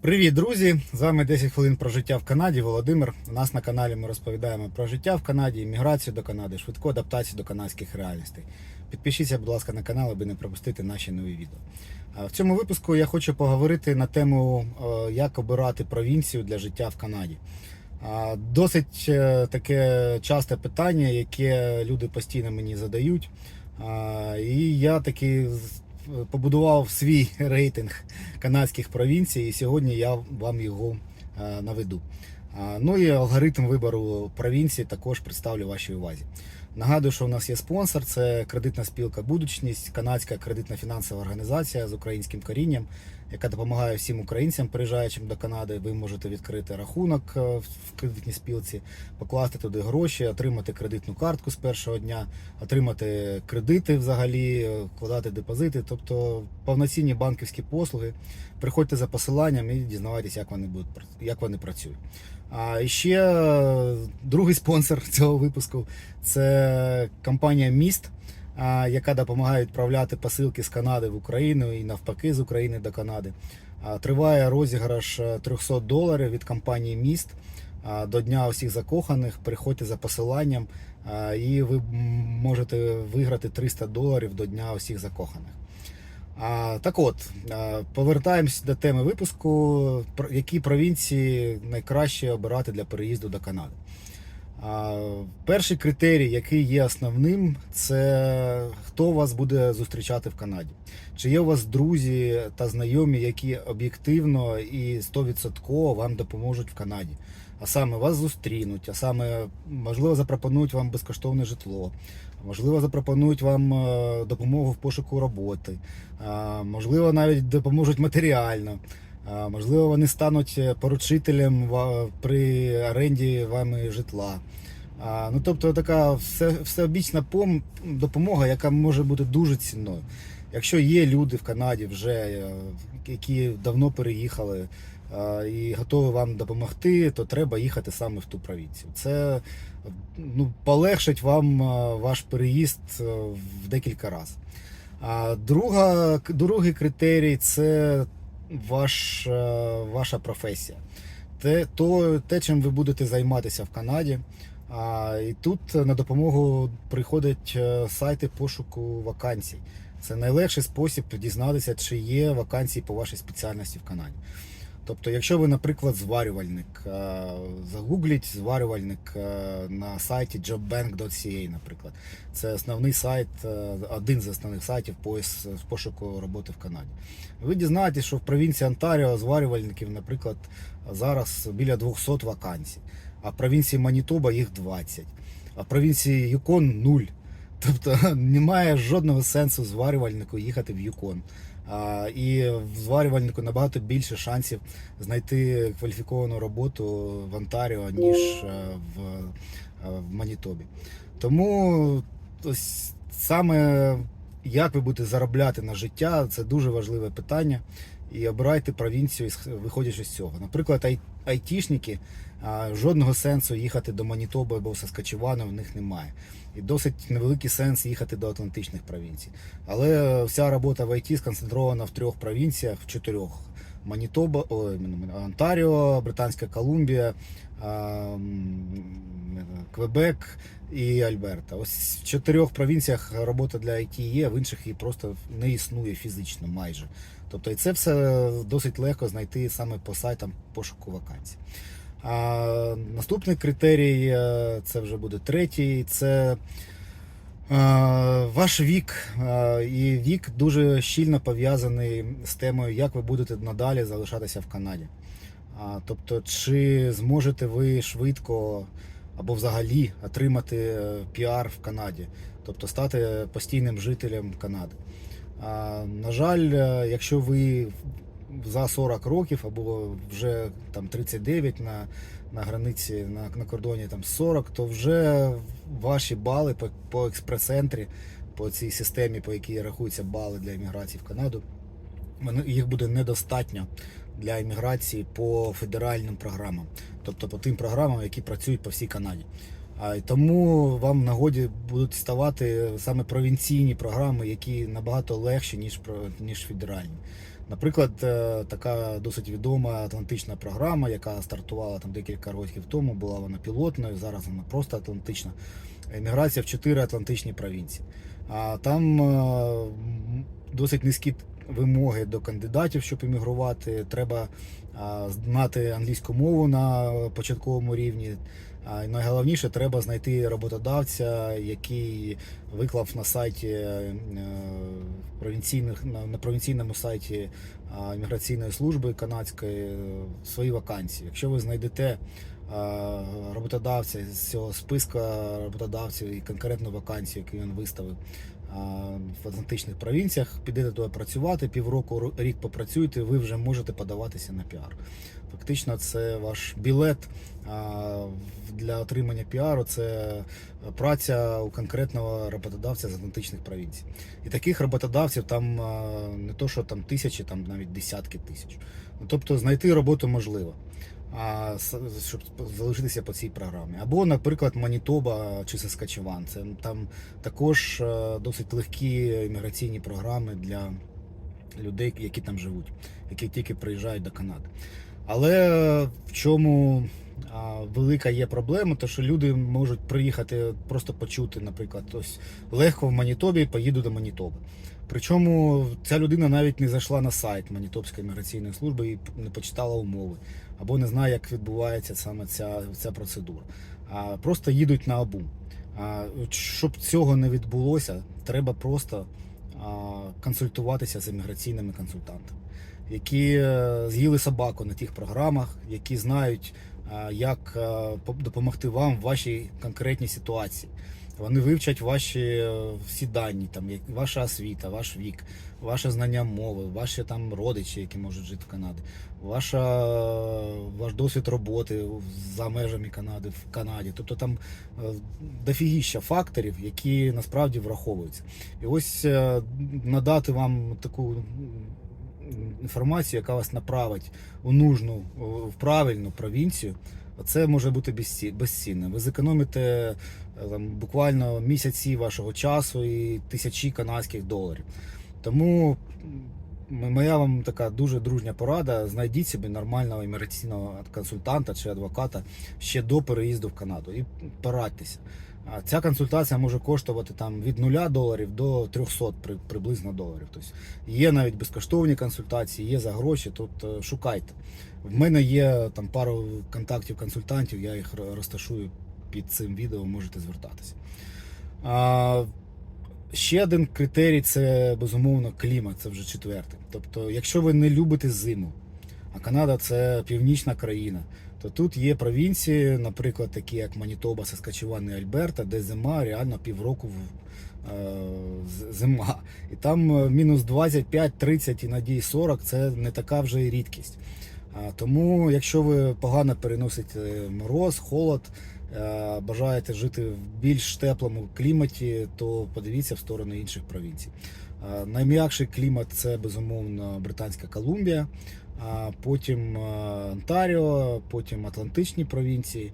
Привіт, друзі! З вами 10 хвилин про життя в Канаді. Володимир. У нас на каналі ми розповідаємо про життя в Канаді, імміграцію до Канади, швидку адаптацію до канадських реалістей. Підпишіться, будь ласка, на канал, аби не пропустити наші нові відео. В цьому випуску я хочу поговорити на тему, як обирати провінцію для життя в Канаді. Досить е, таке часте питання, яке люди постійно мені задають. І я таки побудував свій рейтинг канадських провінцій, і сьогодні я вам його е, наведу. Ну і алгоритм вибору провінції також представлю вашій увазі. Нагадую, що у нас є спонсор, це кредитна спілка Будучність, канадська кредитна фінансова організація з українським корінням, яка допомагає всім українцям, приїжджаючим до Канади. Ви можете відкрити рахунок е, в кредитній спілці, покласти туди гроші, отримати кредитну картку з першого дня, отримати кредити взагалі, е, вкладати депозити, тобто повноцінні банківські послуги. Приходьте за посиланням і дізнавайтесь, як вони будуть як вони працюють. А ще е, другий спонсор цього випуску це компанія Міст, яка допомагає відправляти посилки з Канади в Україну і навпаки з України до Канади. Триває розіграш е, 300 доларів від компанії Міст до Дня усіх закоханих. Приходьте за посиланням, і ви можете виграти 300 доларів до Дня усіх закоханих. Так от, повертаємось до теми випуску. Які провінції найкраще обирати для переїзду до Канади? Перший критерій, який є основним, це хто вас буде зустрічати в Канаді. Чи є у вас друзі та знайомі, які об'єктивно і 100% вам допоможуть в Канаді? А саме вас зустрінуть, а саме можливо запропонують вам безкоштовне житло, можливо, запропонують вам е, допомогу в пошуку роботи, можливо, навіть допоможуть матеріально. Можливо, вони стануть е, поручителем при оренді вами житла. Ну, тобто така все, всеобічна пом- допомога, яка може бути дуже цінною. Якщо є люди в Канаді вже, е, які давно переїхали і готові вам допомогти, то треба їхати саме в ту провінцію. Це ну, полегшить вам е, ваш переїзд в декілька разів. А друга, другий критерій це ваш, е, ваша професія. Те, то, те, чим ви будете займатися в Канаді. А, і тут на допомогу приходять е, сайти пошуку вакансій. Це найлегший спосіб дізнатися, чи є вакансії по вашій спеціальності в Канаді. Тобто, якщо ви, наприклад, зварювальник, е, загугліть зварювальник е, на сайті jobbank.ca, наприклад. Це основний сайт, е, один з основних сайтів з пошуку роботи в Канаді. Ви дізнаєтесь, що в провінції Онтаріо зварювальників, наприклад, зараз біля 200 вакансій, а в провінції Манітоба їх 20, а в провінції Юкон 0. Тобто немає жодного сенсу зварювальнику їхати в Юкон. І в зварювальнику набагато більше шансів знайти кваліфіковану роботу в Онтаріо, ніж е, в, е, в Манітобі. Тому ось саме як ви будете заробляти на життя, це дуже важливе питання. І обирайте провінцію, виходячи з цього. Наприклад, ай- айтішники, жодного сенсу їхати до Манітоби або Саскачевана в них немає. І досить невеликий сенс їхати до Атлантичних провінцій. Але вся робота в ІТ сконцентрована в трьох провінціях, в чотирьох. Манітоба, ой, Онтаріо, Британська Колумбія, Квебек і Альберта. Ось в чотирьох провінціях робота для IT є, в інших її просто не існує фізично майже. Тобто і це все досить легко знайти саме по сайтам пошуку вакансій. А наступний критерій, е, це вже буде третій, це е, ваш вік. Е, І вік дуже щільно пов'язаний з темою, як ви будете надалі залишатися в Канаді. Тобто, чи зможете ви швидко або взагалі отримати піар в Канаді, тобто стати постійним жителем Канади. На жаль, якщо ви за 40 років або вже там 39 на, на границі на, на кордоні там 40, то вже ваші бали по, по експрес-центрі, по цій системі, по якій рахуються бали для імміграції в Канаду, їх буде недостатньо для імміграції по федеральним програмам, тобто по тим програмам, які працюють по всій Канаді. А тому вам в нагоді будуть ставати саме провінційні програми, які набагато легші, ніж, ніж федеральні. Наприклад, е, така досить відома Атлантична програма, яка стартувала там декілька років тому, була вона пілотною, зараз вона просто Атлантична. Еміграція в чотири Атлантичні провінції. А там е, досить низькі вимоги до кандидатів, щоб емігрувати. Треба знати англійську мову на початковому рівні. Найголовніше, треба знайти роботодавця, який виклав на сайті е, провінційних на, провінційному сайті Міграційної служби канадської е, свої вакансії. Якщо ви знайдете роботодавця з цього списка роботодавців і конкретну вакансію, яку він виставив в Атлантичних провінціях, підете туди працювати, півроку рік попрацюєте, ви вже можете подаватися на піар. Фактично, це ваш білет для отримання піару, це праця у конкретного роботодавця з Атлантичних провінцій. І таких роботодавців там не то, що там тисячі, там навіть десятки тисяч. Ну, тобто знайти роботу можливо. А щоб залишитися по цій програмі. Або, наприклад, Манітоба чи Саскачеван. Це там також е, досить легкі імміграційні програми для людей, які там живуть, які тільки приїжджають до Канади. Але в чому велика є проблема, то що люди можуть приїхати просто почути, наприклад, ось легко в Манітобі поїду до Манітоби. Причому ця людина навіть не зайшла на сайт Манітопської міграційної служби і не почитала умови, або не знає, як відбувається саме ця, ця процедура. А просто їдуть на обум. А, щоб цього не відбулося, треба просто а, консультуватися з імміграційними консультантами, які е, з'їли собаку на тих програмах, які знають, як е, допомогти вам в вашій конкретній ситуації. Вони вивчать ваші е, всі дані, там як ваша освіта, ваш вік, ваше знання мови, ваші там родичі, які можуть жити в Канаді, ваша, ваш досвід роботи за межами Канади в Канаді. Тобто там е, дофігіща факторів, які насправді враховуються. І ось е, надати вам таку інформацію, яка вас направить у нужну, в правильну провінцію. Це може бути безці- безцінно. Ви зекономите там, буквально місяці вашого часу і тисячі канадських доларів. Тому моя вам така дуже дружня порада. Знайдіть собі нормального імміграційного консультанта чи адвоката ще до переїзду в Канаду і порадьтеся. А Ця консультація може коштувати там від 0 доларів до 300 при- приблизно доларів. Тобто є навіть безкоштовні консультації, є за гроші. Тут е, шукайте. В мене є там пару контактів консультантів, я їх розташую під цим відео, можете звертатися. А, ще один критерій це безумовно клімат, це вже четвертий. Тобто, якщо ви не любите зиму, а Канада це північна країна, то тут є провінції, наприклад, такі як Манітоба, Саскачеван і Альберта, де зима реально півроку в- зима. І там е, мінус 25, 30 і надії 40 це не така вже і рідкість. Тому, якщо ви погано переносите мороз, холод, бажаєте жити в більш теплому кліматі, то подивіться в сторону інших провінцій. Е, Найм'якший клімат це безумовно Британська Колумбія, потім е, Онтаріо, потім Атлантичні провінції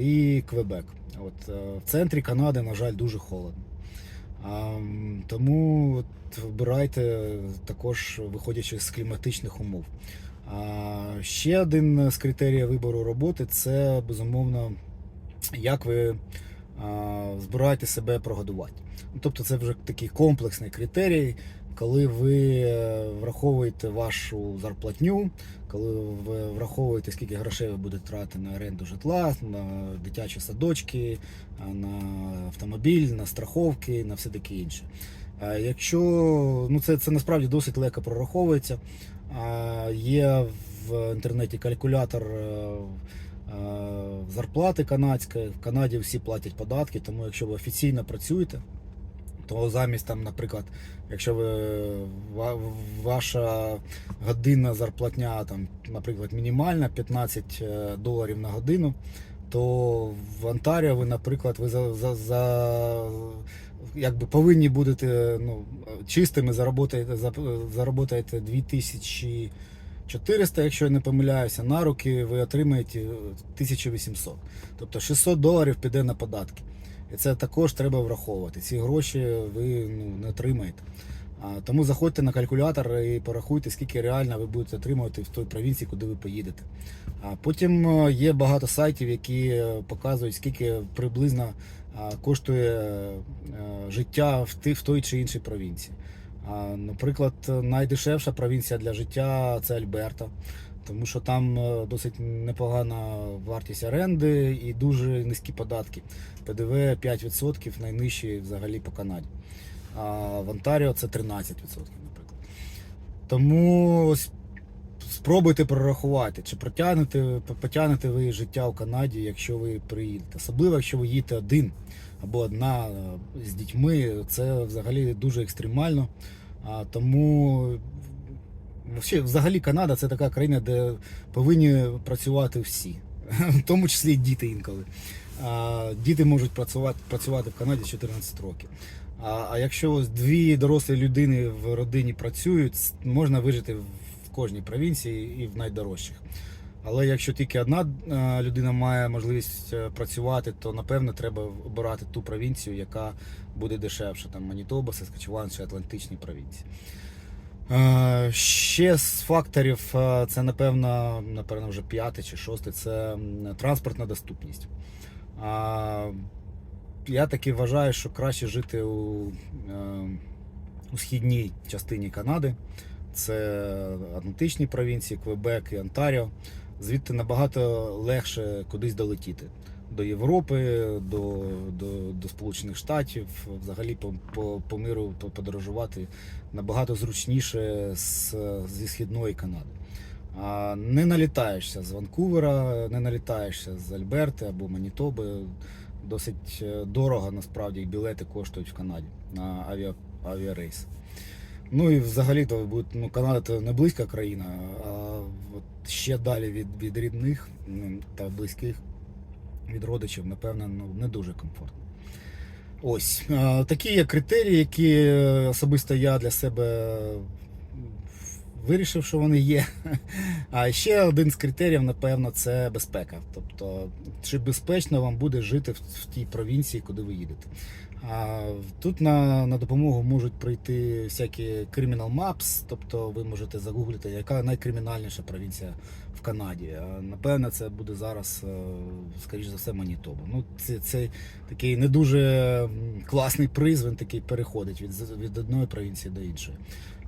і Квебек. От, е, в центрі Канади, на жаль, дуже холодно. Тому от, вибирайте також виходячи з кліматичних умов. Ще один з критеріїв вибору роботи це безумовно, як ви збираєте себе прогодувати. Ну, Тобто це вже такий комплексний критерій, коли ви е, враховуєте вашу зарплатню, коли ви враховуєте, скільки грошей ви будете тратити на оренду житла, на дитячі садочки, на автомобіль, на страховки, на все таке інше. Якщо ну це, це насправді досить легко прораховується. Є в інтернеті калькулятор е, е, Е, зарплати канадської. В Канаді всі платять податки, тому якщо ви офіційно працюєте, то замість там, наприклад, якщо ви ваша годинна зарплатня, там, наприклад, мінімальна 15 е, доларів на годину, то в Онтаріо ви, наприклад, ви за за, за якби повинні будете ну, чистими заработаєте заработаєте 2000 400, якщо я не помиляюся, на руки ви отримаєте е, 1800. Тобто 600 доларів піде на податки. І це також треба враховувати. Ці гроші ви ну, не отримаєте. Тому заходьте на калькулятор і порахуйте, скільки реально ви будете отримувати в той провінції, куди ви поїдете. А потім е, є багато сайтів, які е, показують, скільки приблизно коштує життя в той чи іншій провінції. Наприклад, найдешевша провінція для життя це Альберта, тому що там е, досить непогана вартість оренди і дуже низькі податки. ПДВ 5% найнижчі взагалі по Канаді. А в Онтаріо це 13%, наприклад. Тому ось спробуйте прорахувати, чи протягнете, потягнете ви життя в Канаді, якщо ви приїдете. Особливо, якщо ви їдете один або одна е, з дітьми, це взагалі дуже екстремально. А, тому взагалі, Канада це така країна, де повинні працювати всі, в тому числі і діти інколи. А, діти можуть працювати, працювати в Канаді з 14 років. А, а якщо ось дві дорослі людини в родині працюють, можна вижити в кожній провінції і в найдорожчих. Але якщо тільки одна е, людина має можливість е, працювати, то напевно треба обирати ту провінцію, яка буде дешевша. Там Манітоба, Саскачеван чи Атлантичні провінції. Е, Ще з факторів це напевно, напевно вже п'яте чи шосте це транспортна доступність. Я таки вважаю, що краще жити у, у східній частині Канади. Це Атлантичні провінції, Квебек і Онтаріо. Звідти набагато легше кудись долетіти. До Європи, до, до, до Сполучених Штатів, взагалі по, по, по миру подорожувати набагато зручніше з, зі східної Канади. А не налітаєшся з Ванкувера, не налітаєшся з Альберти або Манітоби. Досить е, дорого насправді білети коштують в Канаді на авіа, авіарейс. Ну і взагалі то буде, ну, Канада це не близька країна, а от ще далі від, від рідних ну, та близьких від родичів, напевно, ну, не дуже комфортно. Ось такі є критерії, які особисто я для себе вирішив, що вони є. А ще один з критеріїв, напевно, це безпека. Тобто, чи безпечно вам буде жити в тій провінції, куди ви їдете. А тут на, на допомогу можуть прийти всякі Criminal Maps, тобто ви можете загуглити, яка найкримінальніша провінція в Канаді. А, Напевне, це буде зараз, е, скоріш за все, Манітоба. Ну, це, це такий не дуже класний приз, він такий переходить від, від одної провінції до іншої.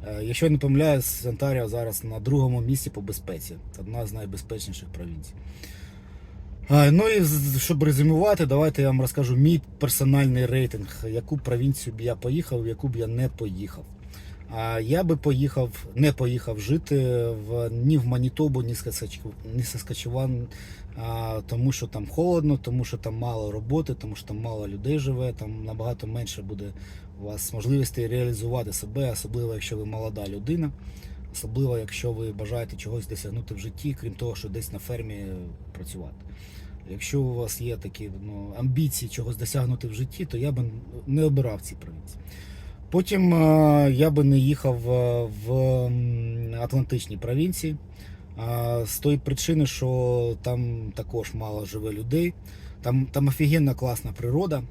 Е, Якщо я не помиляюсь, Онтаріо зараз на другому місці по безпеці. Одна з найбезпечніших провінцій. Ну і щоб резюмувати, давайте я вам розкажу мій персональний рейтинг, яку провінцію б я поїхав, яку б я не поїхав. Я би поїхав, не поїхав жити в ні в Манітобу, ні в Саскачеван, тому що там холодно, тому що там мало роботи, тому що там мало людей живе, там набагато менше буде у вас можливостей реалізувати себе, особливо якщо ви молода людина, особливо якщо ви бажаєте чогось досягнути в житті, крім того, що десь на фермі працювати. Якщо у вас є такі ну, амбіції чогось досягнути в житті, то я би не обирав ці провінції. Потім е, я би не їхав е, в Атлантичні провінції е, з тої причини, що там також мало живе людей. Там, там офігенна класна природа,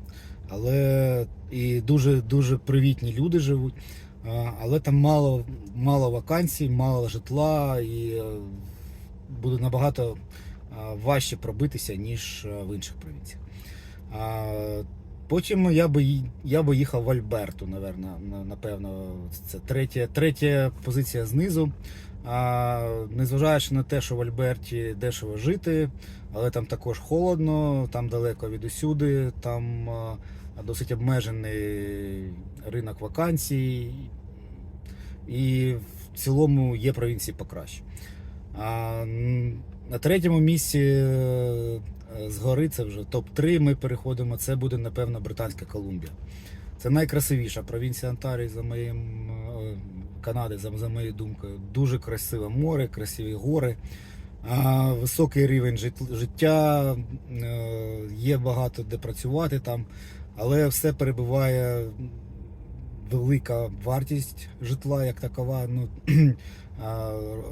але і дуже дуже привітні люди живуть. Але там мало, мало вакансій, мало житла і е, буде набагато е, важче пробитися, ніж е, в інших провінціях. Потім я би, я би їхав в Альберту, напевно. Це третя, третя позиція знизу. А, незважаючи на те, що в Альберті дешево жити, але там також холодно, там далеко від усюди, там досить обмежений ринок вакансій, і в цілому є провінції покраще. А, на третьому місці е, згори це вже топ-3 ми переходимо. Це буде, напевно, Британська Колумбія. Це найкрасивіша провінція Онтарії за моїм е, Канади, за, за моєю думкою. Дуже красиве море, красиві гори, високий рівень життя, е, є багато де працювати там, але все перебуває велика вартість житла як такова. Ну,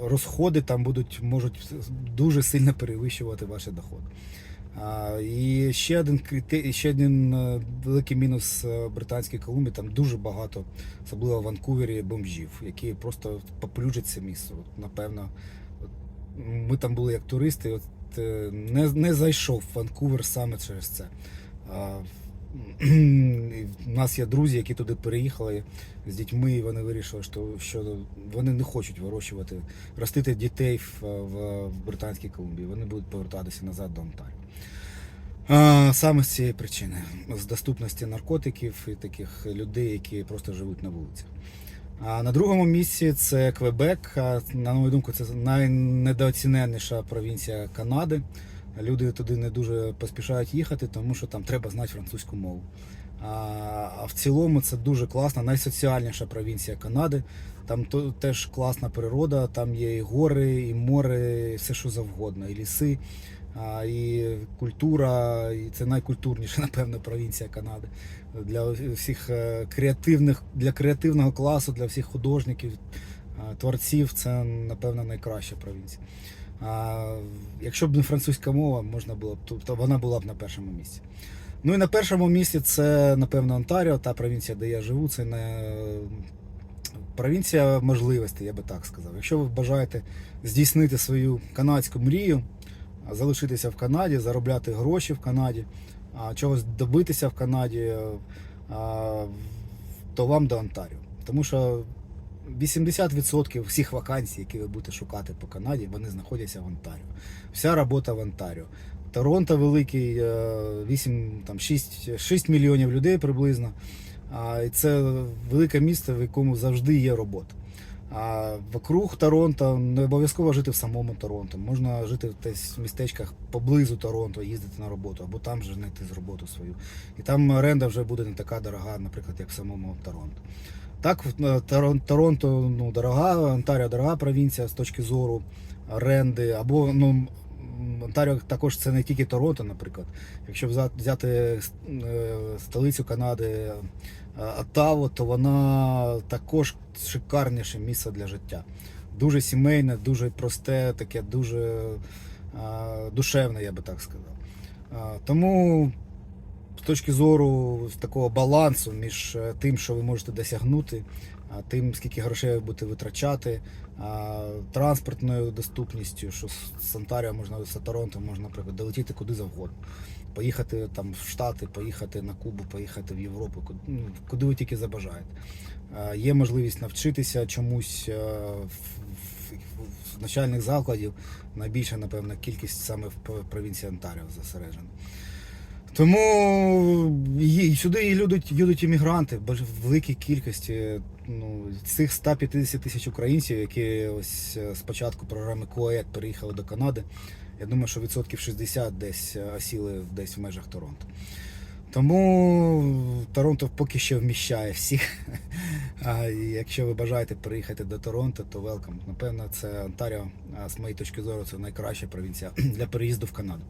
розходи там будуть можуть дуже сильно перевищувати ваші доходи. І ще один ще один е, великий мінус е, Британської Колумбії, там дуже багато, особливо в Ванкувері, бомжів, які просто поплюжать це місце. От, напевно, ми там були як туристи, от, е, не, не зайшов в Ванкувер саме через це. У нас є друзі, які туди переїхали з дітьми, і вони вирішили, що, що вони не хочуть вирощувати, ростити дітей в, в, в Британській Колумбії. Вони будуть повертатися назад до Онтаріо. Саме з цієї причини, з доступності наркотиків і таких людей, які просто живуть на вулицях. А на другому місці це Квебек. На мою думку, це найнедооціненіша провінція Канади. Люди туди не дуже поспішають їхати, тому що там треба знати французьку мову. А, в цілому це дуже класна, найсоціальніша провінція Канади. Там теж класна природа, там є і гори, і море, і все що завгодно, і ліси, і культура, і це найкультурніша, напевно, провінція Канади. Для всіх е, креативних, для креативного класу, для всіх художників, е, творців, це, напевно, найкраща провінція. А, якщо б не французька мова, можна було б, тобто вона була б на першому місці. Ну і на першому місці це, напевно, Онтаріо, та провінція, де я живу, це не провінція можливостей, я би так сказав. Якщо ви бажаєте здійснити свою канадську мрію, залишитися в Канаді, заробляти гроші в Канаді, чогось добитися в Канаді, то вам до Онтаріо. Тому що 80% всіх вакансій, які ви будете шукати по Канаді, вони знаходяться в Онтаріо. Вся робота в Онтаріо. Торонто великий, е, 8, там 6, 6 мільйонів людей приблизно. І це велике місто, в якому завжди є робота. А вокруг Торонто не обов'язково жити в самому Торонто. Можна жити в містечках поблизу Торонто, їздити на роботу, або там же знайти з роботу свою. І там оренда вже буде не така дорога, наприклад, як в самому Торонто. Так, Торонто ну, дорога, Онтаріо дорога провінція з точки зору оренди. Або ну, Онтаріо також це не тільки Торонто, наприклад. Якщо взяти е, столицю Канади е, Оттаву, то вона також шикарніше місце для життя. Дуже сімейне, дуже просте, таке дуже е, душевне, я би так сказав. Тому точки зору такого балансу між е, тим, що ви можете досягнути, тим, скільки грошей ви будете витрачати, транспортною доступністю, що з Онтаріо можна з Торонто можна, наприклад, долетіти куди завгодно. Поїхати там в Штати, поїхати на Кубу, поїхати в Європу, куди, ну, куди ви тільки забажаєте. Є можливість навчитися чомусь е, в, начальних закладів. Найбільша, напевно, кількість саме в провінції Онтаріо зосереджена. Тому і сюди їдуть, іммігранти бо в великій кількості. Ну, цих 150 тисяч українців, які ось е, з початку програми КОЕК переїхали до Канади, я думаю, що відсотків 60 десь е, осіли десь в межах Торонто. Тому Торонто поки що вміщає всіх. А якщо ви бажаєте приїхати до Торонто, то велкам. Напевно, це Онтаріо, з моєї точки зору, це найкраща провінція для переїзду в Канаду.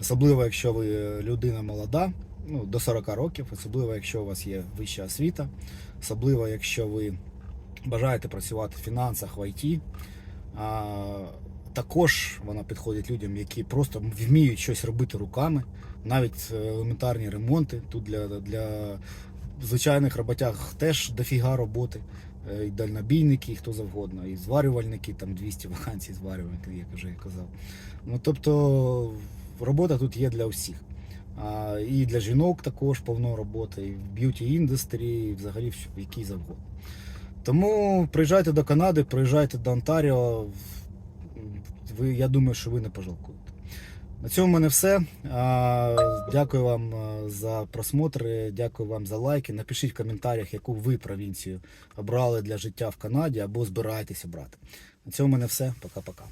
Особливо, якщо ви людина молода, ну, до 40 років, особливо, якщо у вас є вища освіта, особливо, якщо ви бажаєте працювати в фінансах, в ІТ. Також вона підходить людям, які просто вміють щось робити руками, навіть е, елементарні ремонти. Тут для, для звичайних роботяг теж дофіга роботи. Е, І дальнобійники, і хто завгодно, і зварювальники, там 200 вакансій зварювальників, як вже я казав. Ну тобто робота тут є для всіх. А, і для жінок також повно роботи, і в б'юті індустрії, і взагалі в якій завгодно. Тому приїжджайте до Канади, приїжджайте до Онтаріо. Ви, я думаю, що ви не пожалкуєте. На цьому в мене все. Дякую вам за просмотри, дякую вам за лайки. Напишіть в коментарях, яку ви провінцію обрали для життя в Канаді або збираєтесь обрати. На цьому в мене все. Пока-пока.